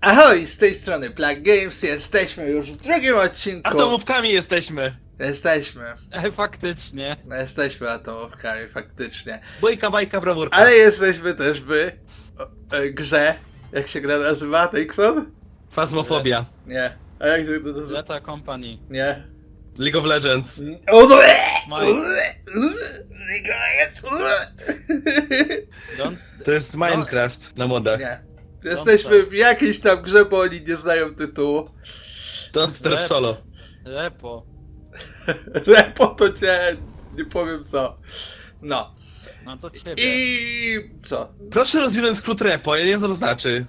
Ahoj, z tej strony Black Games, jesteśmy już w drugim odcinku. Atomówkami jesteśmy! Jesteśmy, E, faktycznie. jesteśmy atomówkami, faktycznie. Bójka, bajka, brawurka. Ale jesteśmy też w e, grze, jak się gra nazywa, Tykson? Fasmofobia. Nie. A jak się to nazywa? Zeta Company. Nie. League of Legends. O, no, e! Don't... To jest Minecraft na modach. Nie. Jesteśmy w jakiejś tam grze, bo oni nie znają tytułu. Don't Solo. Repo. Lepo to cię, nie powiem co. No. No to ciebie. I co? Proszę rozwinąć skrót repo, ja nie wiem co to znaczy.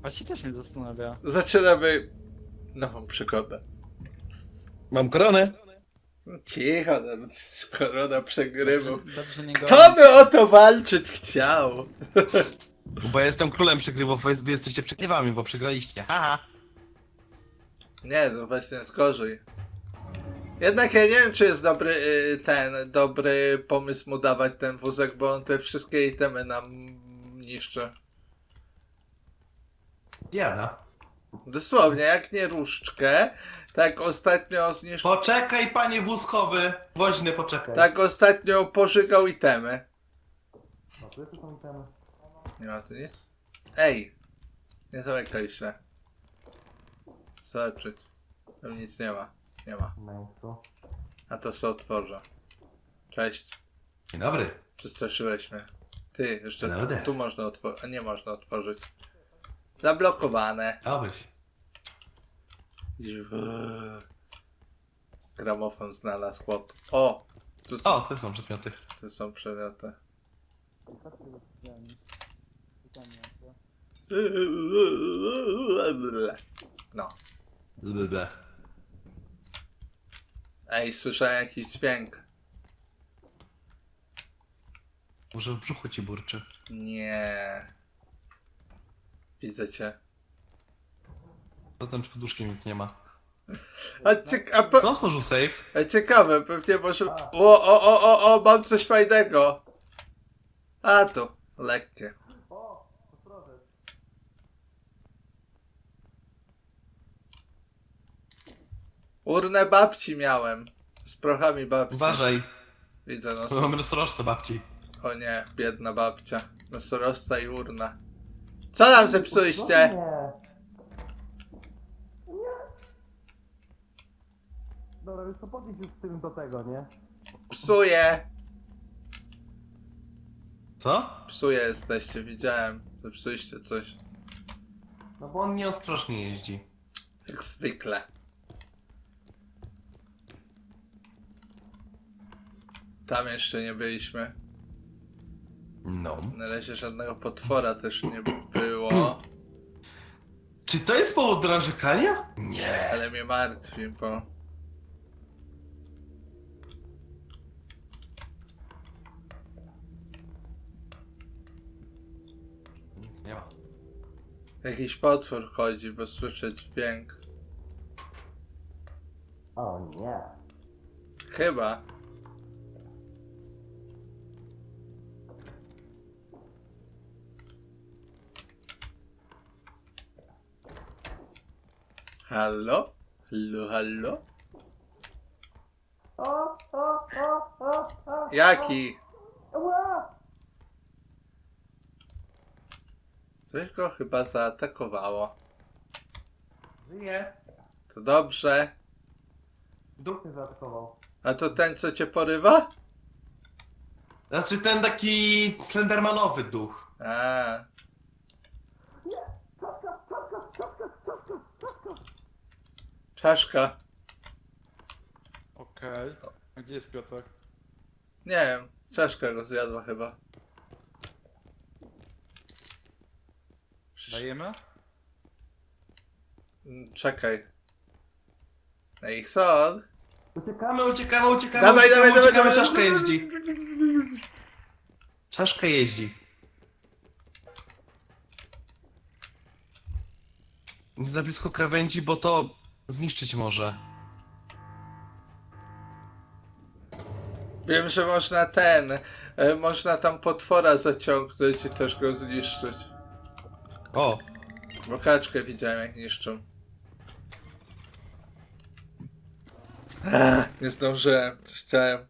Właśnie też mnie zastanawia. Zaczynamy nową przygodę. Mam koronę. Cicho, tam korona przegrywów. Dobrze, dobrze nie Kto by o to walczyć chciał? Bo ja jestem królem przegrywów, wy wy jesteście przegrywami, bo przegraliście. Haha. Nie, no właśnie jest gorzej. Jednak ja nie wiem, czy jest dobry y, ten, dobry pomysł mu dawać ten wózek, bo on te wszystkie itemy nam niszczy. Jada. Dosłownie, jak nie różdżkę, tak ostatnio zniszczył, Poczekaj panie wózkowy. Woźny, poczekaj. tak ostatnio pożygał itemy. Nie ma tu nic? Ej! Nie zamykaj się. Zobaczyć. Tam nic nie ma. Nie ma. A to co otworzę. Cześć. Dzień dobry. Przestraszyłeś mnie. Ty, jeszcze Hello tu, there. tu można otworzyć. A nie można otworzyć. Zablokowane. Dałbyś. Gramofon znalazł chłop. O! Tu, O, to są przedmioty. tu są przedmioty. No. Blablabla. Ej, słyszałem jakiś dźwięk. Może w brzuchu ci burczy. Nie. Widzę cię. Poza czy poduszki nic nie ma. A, ciek- a, po- Kto otworzył safe? a ciekawe, pewnie może... O, o, o, o, o, mam coś fajnego. A tu, lekkie. Urnę babci miałem. Z prochami babci. Uważaj, Widzę bo nos. mamy nosorożce babci. O nie, biedna babcia. Nosorożca i urna. Co nam zepsuliście? Dobra, już to podnieś już z tym do tego, nie? Psuje. Co? Psuje jesteście, widziałem. Zepsuliście coś. No bo on nieostrożnie jeździ. Jak zwykle. Tam jeszcze nie byliśmy. No. Na razie żadnego potwora też nie było. Czy to jest powód do narzekania? Nie. Ale mnie martwi, bo... Nic nie ma. Jakiś potwór chodzi, bo słyszę dźwięk. O nie. Chyba. Hallo? Hallo, hallo? Jaki? Coś go chyba zaatakowało. Żyje. To dobrze. Duch mnie zaatakował. A to ten, co cię porywa? Znaczy ten taki slendermanowy duch. A. Czaszka. Okej. A gdzie jest Piotr? Nie wiem, czaszka go zjadła chyba. Dajemy? Mm, Czekaj. Nixon? Uciekamy, uciekamy, uciekamy, Dawaj, uciekamy, dawaj, uciekamy, dawaj, czaszka dawaj. jeździ. Czaszka jeździ. Nie za blisko krawędzi, bo to zniszczyć może. Wiem, że można ten, e, można tam potwora zaciągnąć i też go zniszczyć. O, Bo kaczkę widziałem jak niszczą. Ech, nie zdążyłem, coś chciałem.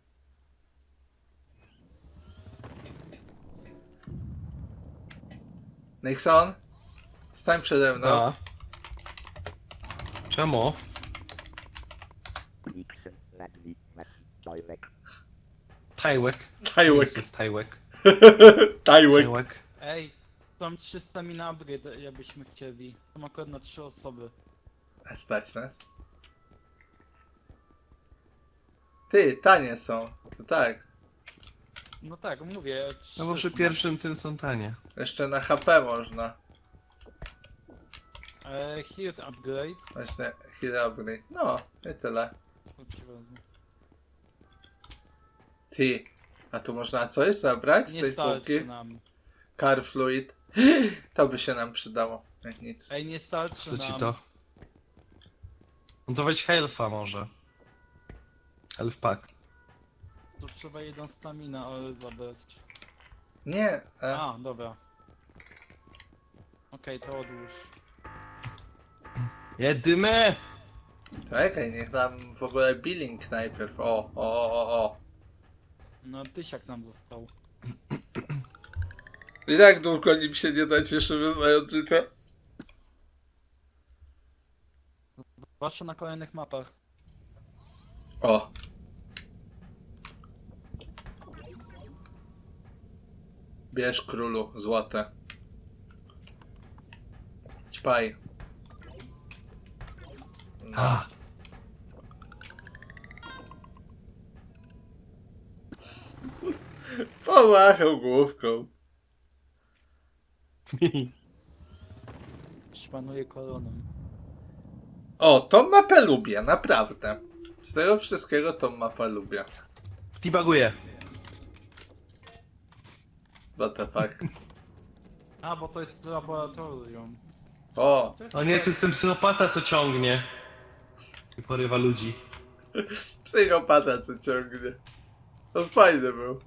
Nixon? Stań przede mną. A. Czemu? Tajłek. Tajłek. Jest tajłek. Tajłek. Tajłek. Ej, są 300 min upgrade, jakbyśmy chcieli. Są akurat na 3 osoby. Stać nas. Ty, tanie są. To tak. No tak, mówię. No bo przy 300. pierwszym tym są tanie. Jeszcze na HP można. E, Healed upgrade. Właśnie heal upgrade. No, i tyle. Chodźcie, wezmę. Ty. A tu można coś zabrać z Nie tej starczy półki? nam. Car fluid. To by się nam przydało. Jak nic. Ej, nie starczy Co nam. ci to? No to weź health'a może. Health pack. To trzeba jedną stamina, ale zabrać. Nie. E, A, dobra. Okej, to odłóż. Jedymy! czekaj, niech dam w ogóle billing najpierw. O, o, o, o, o. No, tysiak nam został. I tak długo nim się nie nacieszymy, mając życie. Zwłaszcza na kolejnych mapach. O. Bierz królu złote. Ćpaj. No. A. Pomachał główką. Szpanuję koroną. O, tą mapę lubię, naprawdę. Z tego wszystkiego tą mapę lubię. Debuguję. What the fuck. A, bo to jest laboratorium. O, To jest O nie, to jestem psychopata, co ciągnie. I porywa ludzi. psychopata co ciągnie. To fajny był.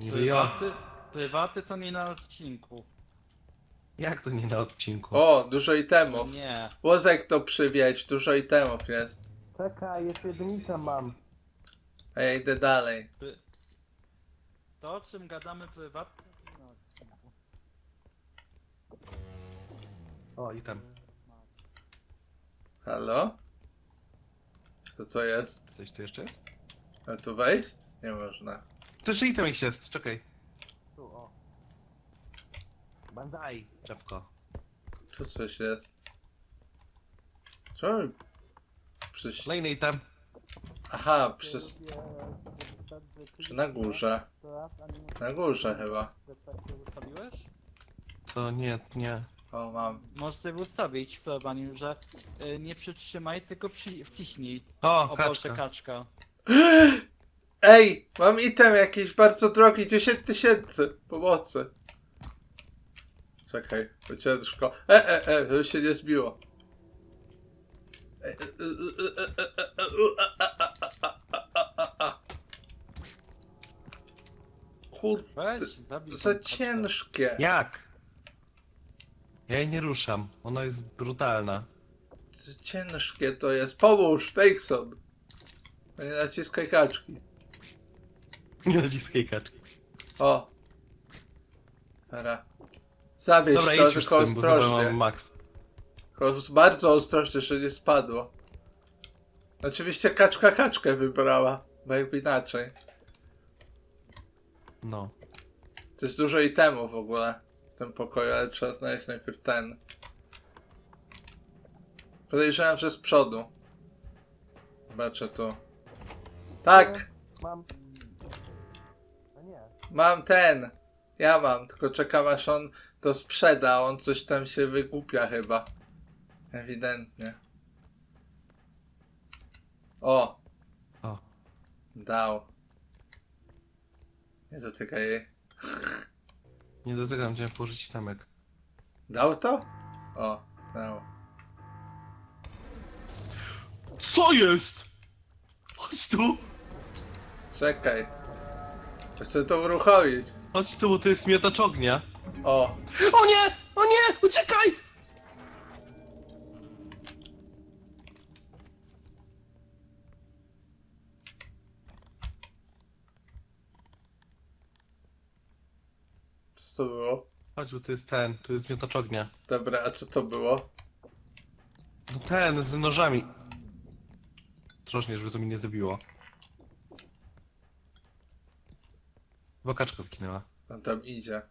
Niby ja. Prywaty, prywaty to nie na odcinku. Jak to nie na odcinku? O, dużo itemów. Nie. Łozek to przywieź, dużo itemów jest. Czekaj, jeszcze jedynkę mam. A ja idę dalej. To, o czym gadamy prywatnie, to nie na odcinku. O, i tam. Halo? Co to jest? Coś tu jeszcze jest? A tu wejść? Nie można. To jeszcze item jakiś jest, czekaj. Tu, o. Bandai. Drzewko. Tu coś jest. Co? Przecież... Kolejny item. Aha, przez... Czy na górze? Na górze chyba. To nie, nie. O, mam. Możesz sobie ustawić w sterowaniu, że y, nie przytrzymaj, tylko przy, wciśnij. O, O Boże, kaczka. kaczka. Ej! Mam item jakiś bardzo drogi, 10 tysięcy! Pomocy! Czekaj, bo ciężko. E, e, e, żeby się nie zbiło. E, e, e, e, e, e, e, e, a, a, a, a, a, a. Kurde, Weź, zabij za kaczkę. ciężkie. Jak? Ja jej nie ruszam. Ona jest brutalna. Ciężkie to jest. Pomóż, Nixon! Nie naciskaj kaczki. Nie naciskaj kaczki. O! Dobra. Zawieź Dobra, to, idź już z tylko tym, bo chyba ostrożnie. max. Tylko bardzo ostrożnie, że nie spadło. Oczywiście kaczka kaczkę wybrała, bo jakby inaczej. No. To jest dużo itemów w ogóle w tym pokoju, ale trzeba znaleźć najpierw ten. Podejrzewam, że z przodu. Zobaczę tu. Tak! Mam. A nie. Mam ten! Ja mam, tylko czekam aż on to sprzeda, on coś tam się wygłupia chyba. Ewidentnie. O! O. Dał. Nie dotykaj jej. Nie dotykam, chciałem położyć itemek. Dał to? O, dał. Co jest? Chodź tu! Czekaj. Chcę to uruchomić. Chodź tu, bo to jest miotacz ognia. O, O nie! O nie! Uciekaj! Co to było? Chodź, bo tu jest ten, tu jest miotacz ognia. Dobra, a co to było? No ten, z nożami. Ostrożnie, żeby to mi nie zabiło. Bo kaczka zginęła. On tam idzie.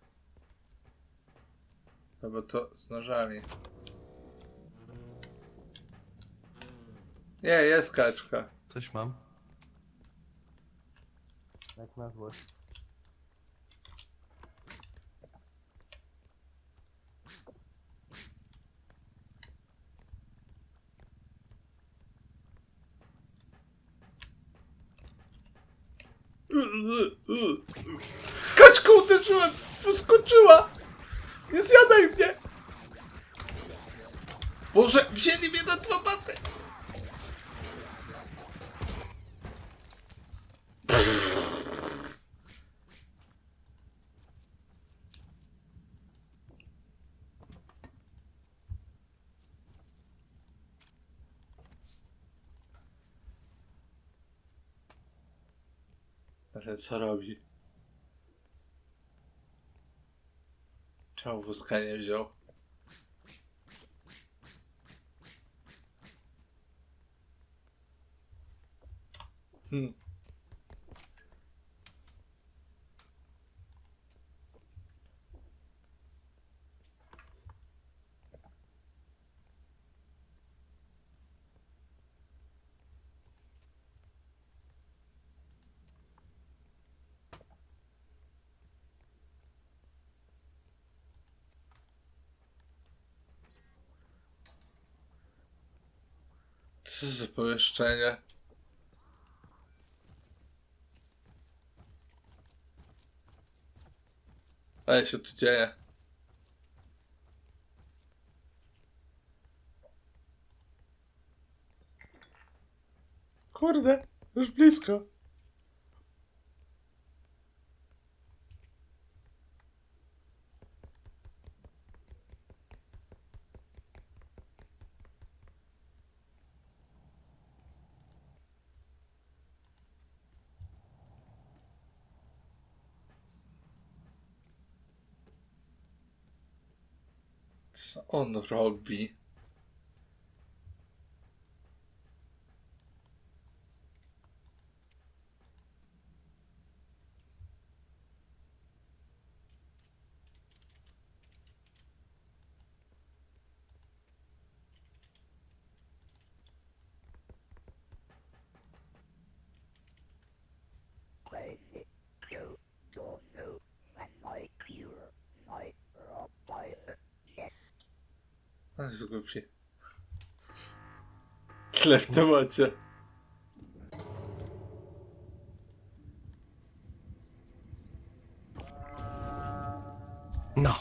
No bo to z nożami. Nie, jest kaczka. Coś mam. Jak na złość. Nie zjadaj mnie! Boże, wzięli mnie na dwa baty! Ale co robi? Czemu wózka nie wziął? Hmm. Co za pomieszczenie? Ale się tu dzieje. Kurde, już blisko. On robi? Jest głupi. Tyle w temacie. No,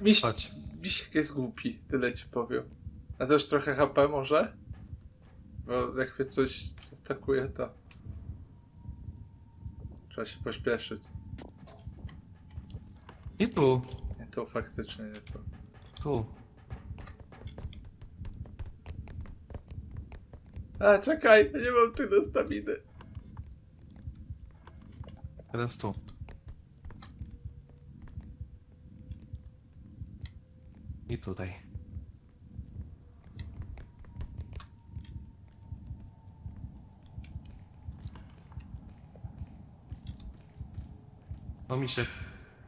Miś, chodź. Misiek jest głupi, tyle ci powiem. A też trochę HP może? Bo jak mnie coś atakuje, to... Trzeba się pośpieszyć. I tu, Nie, to faktycznie nie to. tu. A, czekaj, nie mam tyle staminy. Teraz tu. I tutaj. No mi się...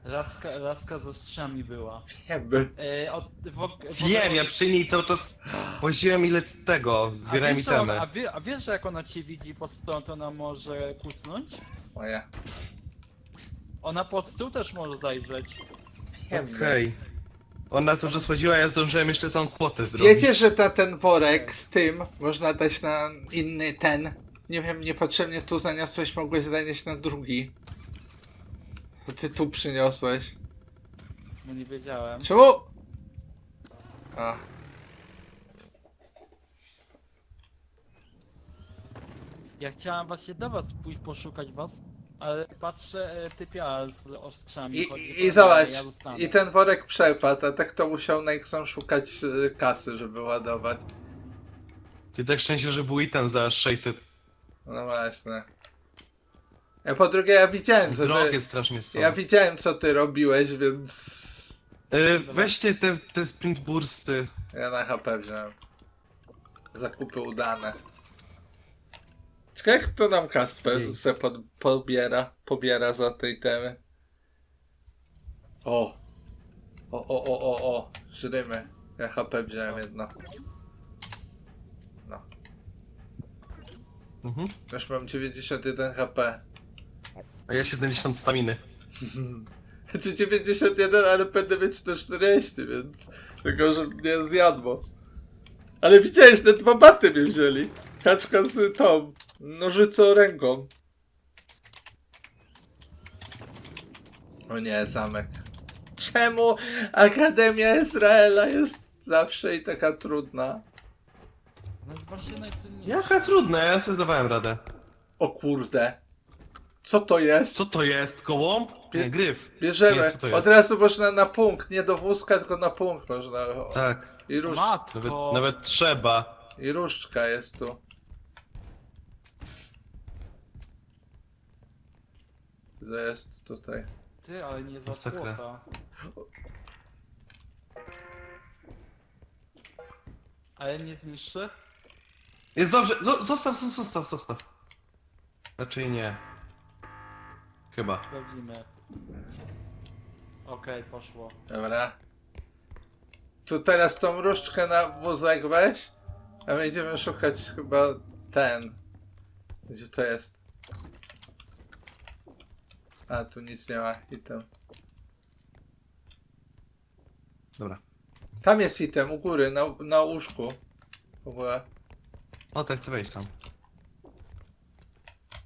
Laska, laska z ostrzami była. Wiemy. E, od, w, w, Wiem, ja przy niej cały czas łaziłem ile tego, zbierałem a wiesz, że ona, itemy. a, wie, a wiesz, że jak ona cię widzi pod stołem, to ona może kucnąć? Moja. Ona pod stół też może zajrzeć. Wiemy. Okej. Ona cały czas łaziła, ja zdążyłem jeszcze całą kłotę zrobić. Wiecie, że na ten worek z tym można dać na inny ten. Nie wiem, niepotrzebnie tu zaniosłeś, mogłeś zanieść na drugi. To ty tu przyniosłeś. No nie wiedziałem. Czemu? A, Ja chciałam właśnie do was pójść poszukać was, Ale patrzę, e, typia z ostrzami I, chodzi, i, to zobacz, ja zostanę. i ten worek przepadł, a tak to musiał Nexon szukać y, kasy, żeby ładować. Ty tak szczęście, że był item za 600. No właśnie. A po drugie ja widziałem, że Drogie ty, strasznie są. ja widziałem co ty robiłeś, więc Y, weźcie te, te sprint bursty. ja na HP wziąłem. Zakupy udane. Ciekawe jak to nam Kasper se pod, pobiera, pobiera za tej temy. O! O, o, o, o, o! Żrymy. Ja HP wziąłem jedno. No. Mhm. Już mam 91 HP. A ja 70 staminy. Czy 91, ale będę mieć 140, więc tylko, że mnie zjadło. Ale widziałeś, te dwa baty mnie wzięli. Kaczka z tą nożycą ręką. O nie, zamek. Czemu Akademia Izraela jest zawsze i taka trudna? No właśnie najtrudniejsze. Jaka trudna, ja sobie zdawałem radę. O kurde. Co to jest? Co to jest? Kołąb? Nie, gryf. Bierzemy. Nie, co to Od jest? razu można na punkt, nie do wózka, tylko na punkt można. O, Tak. I, róż, Matko! Nawet, nawet trzeba. I różdżka jest tu. To jest tutaj. Ty, ale nie za Masakra. płota. Ale nie zniszczy? Jest dobrze. Zo- zostaw, zo- zostaw, zostaw. Raczej nie. Chyba. Sprawdzimy. Okej, poszło. Dobra. Tu teraz tą różdżkę na wózek weź. A my będziemy szukać chyba ten. Gdzie to jest? A, tu nic nie ma. Item. Dobra. Tam jest item, u góry, na, na łóżku. W ogóle. O, to chcę wejść tam.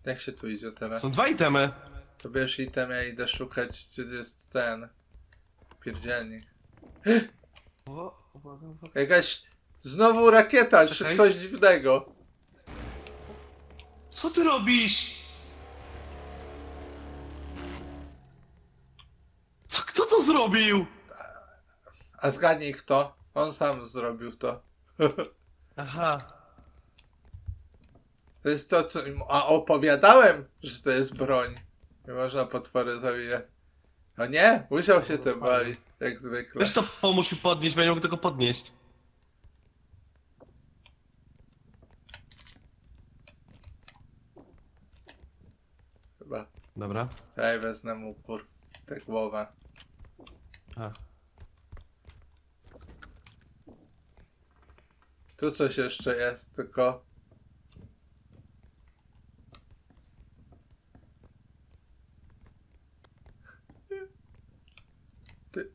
Jak się tu idzie teraz? Są dwa itemy. To bierz item, ja idę szukać, gdzie jest ten. Pierdzielnik. O, uwaga, uwaga. Jakaś znowu rakieta, czy Czekaj. coś dziwnego. Co ty robisz? Co, kto to zrobił? A zgadnij kto? On sam zrobił to. Aha. To jest to, co. A opowiadałem, że to jest broń. Nie można potwory zabijać. O nie, musiał się tym bawić, jak zwykle. Weź to pomóż mi podnieść, bo ja nie mogę tego podnieść. Chyba. Dobra. Czekaj, wezmę mu kur... tę głowę. A. Tu coś jeszcze jest, tylko... Ty...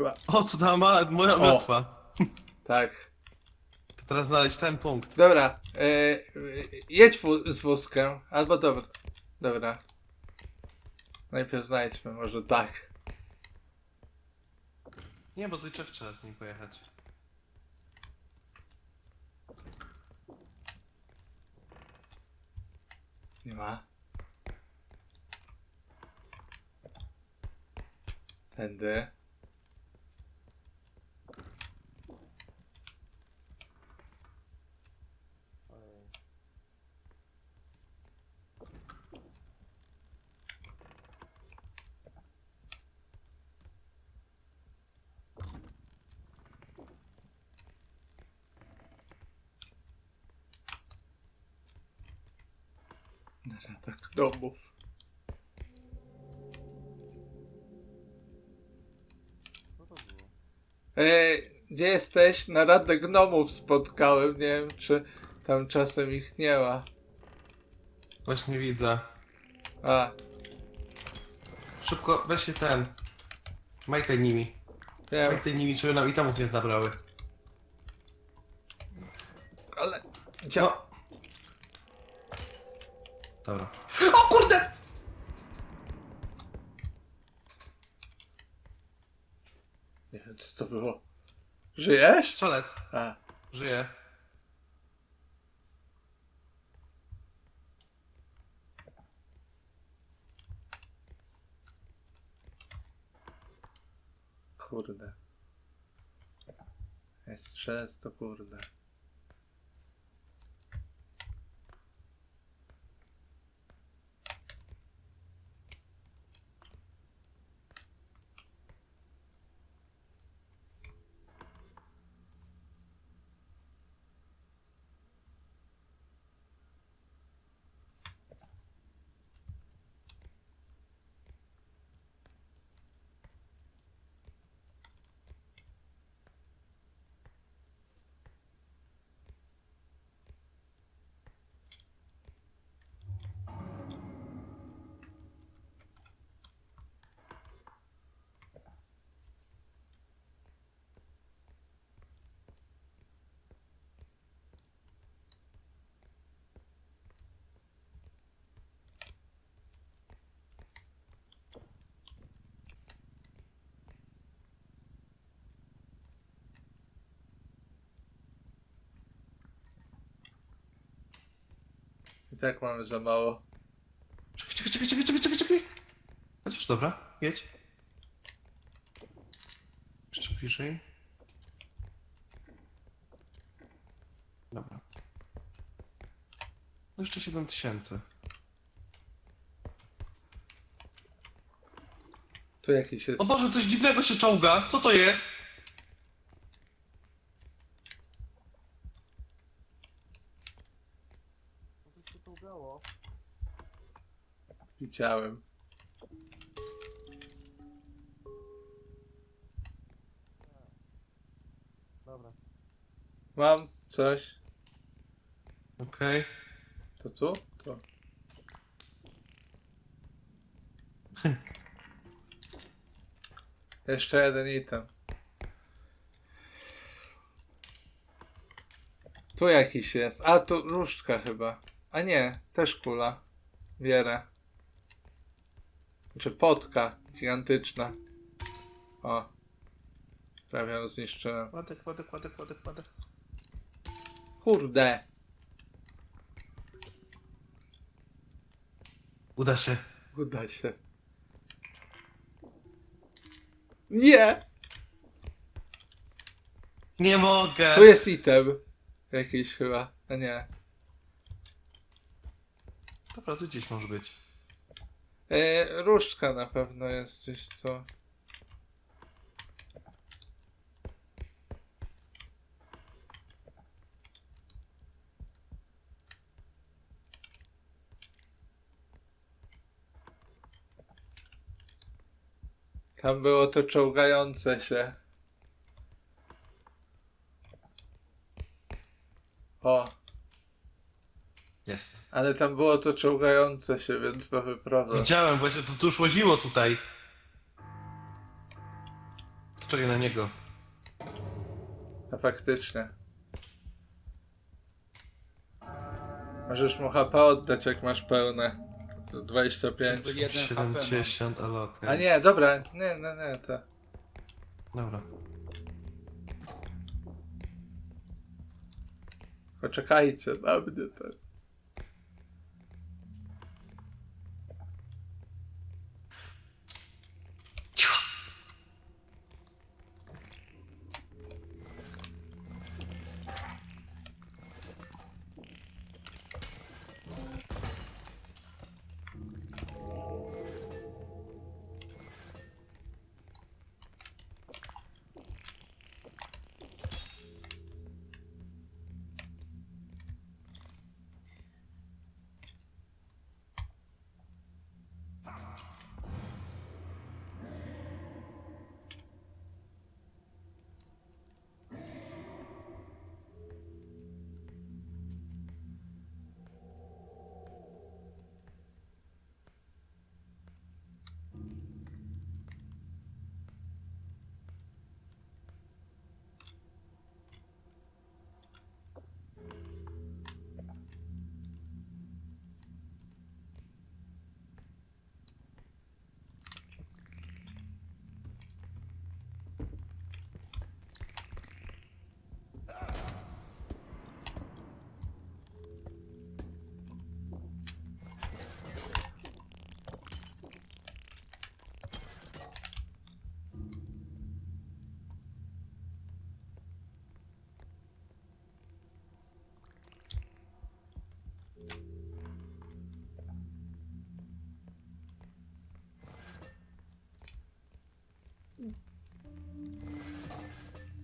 Chyba... O, co tam ma moja O. miotła. Tak. To teraz znaleźć ten punkt. Dobra, e, e, jedź wó- z wózkiem, albo dobra. Dobra. Najpierw znajdźmy, może tak. Nie, bo tutaj trzeba- trzeba z nim pojechać. Nie ma. Tędy. Domów. E, gdzie jesteś? Na Radę Gnomów spotkałem. Nie wiem, czy tam czasem ich nie ma. Właśnie widzę. A, Szybko, weź się ten. Majtaj nimi. wiem, Majtaj nimi, żeby nam itemów nie zabrały. ale. Gdzie? No. Dobra kurde! Nie wiem, co to było. Żyjesz? Strzelec. A. Żyje. Kurde. Jest strzelec, to kurde. Tak mamy za mało. Czekaj, czekaj, czekaj, czekaj, czekaj, czekaj, czekaj. Chociaż dobra, jedź. Jeszcze bliżej. Dobra. No jeszcze 7 tysięcy. Tu jakiś jest. O Boże, coś dziwnego się czołga. Co to jest? Coś się czołgało. Widziałem. Dobra. Mam coś. Okej. To tu? To. Jeszcze jeden item. Tu jakiś jest. A, tu różdżka chyba. A nie, też kula. Wierę. Znaczy potka gigantyczna. O. Prawie ją zniszczyłem. Kładę, kładę, kładę, kładę, kładę. Kurde. Uda się. Uda się. Nie! Nie mogę. Tu jest item. Jakiś chyba. A nie. Dobra, tu gdzieś może być. E, różdżka na pewno jest gdzieś tu. Tam było to czołgające się. O, Jest. Ale tam było to czołgające się, więc trochę problem. Widziałem, właśnie to tu już łaziło tutaj. Czekaj na niego. No faktycznie. Możesz mu HP oddać, jak masz pełne. To 25. Jezu, jeden HP mam. 70, ale okej. A nie, dobra, nie, nie, nie, to. Dobra. Poczekajcie na mnie to.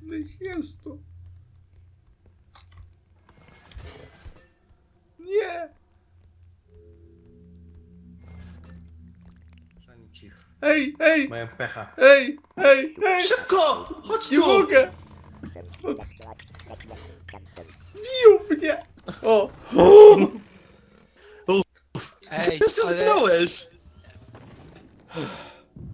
Niech jest tu. Nie! Żeni cich. Ej, ej, Mają pecha. ej, ej, ej! Szybko! Chodź Nie tu! mogę! Bił mnie! O! o! Ej, Przecież to ale, zginąłeś!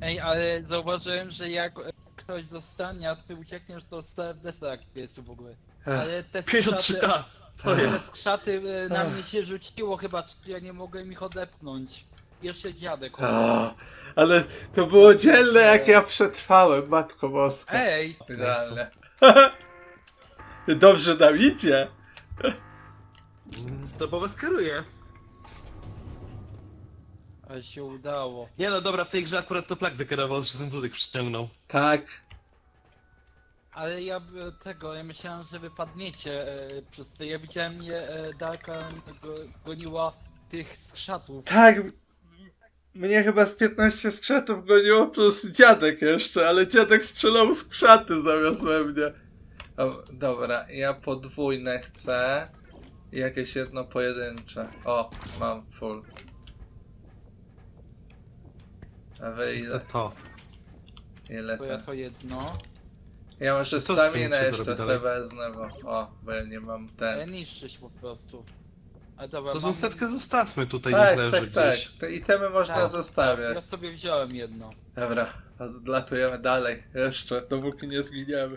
ej, ale zauważyłem, że jak e, ktoś zostanie, a ty uciekniesz, to CFD jak jest tu w ogóle. Ale te skrzaty, 53k! Co te jest? skrzaty e, na mnie się rzuciło chyba, czy ja nie mogłem ich odepchnąć. Jeszcze dziadek. A, ale to było dzielne, jak ja przetrwałem, matko boska. Ej, Idealnie. Dobrze nam idzie. To bo was kieruje. Ale się udało. Nie no dobra, w tej grze akurat to plak wykierował, że ten wózek przyciągnął. Tak. Ale ja e, tego, ja myślałem, że wypadniecie e, przez to. Ja widziałem je, e, Darka go, goniła tych skrzatów. Tak. Mnie chyba z 15 skrzatów goniło, plus dziadek jeszcze, ale dziadek strzelał z krzaty zamiast we mnie. O, dobra, ja podwójne chcę. I jakieś jedno pojedyncze. O, mam full. A wy Chcę ile? to. Ile To ja to? to jedno. Ja może z staminę tym jeszcze sobie dalej? wezmę, bo... O, bo ja nie mam Ja ten. niszczy się po prostu. A dobra, To mam... tą setkę zostawmy tutaj, Tak, niech leży tak, tak. gdzieś. Te itemy można Tak, Ja zostawiać. sobie wziąłem jedno. Dobra, odlatujemy dalej. Jeszcze, dopóki nie zginiemy.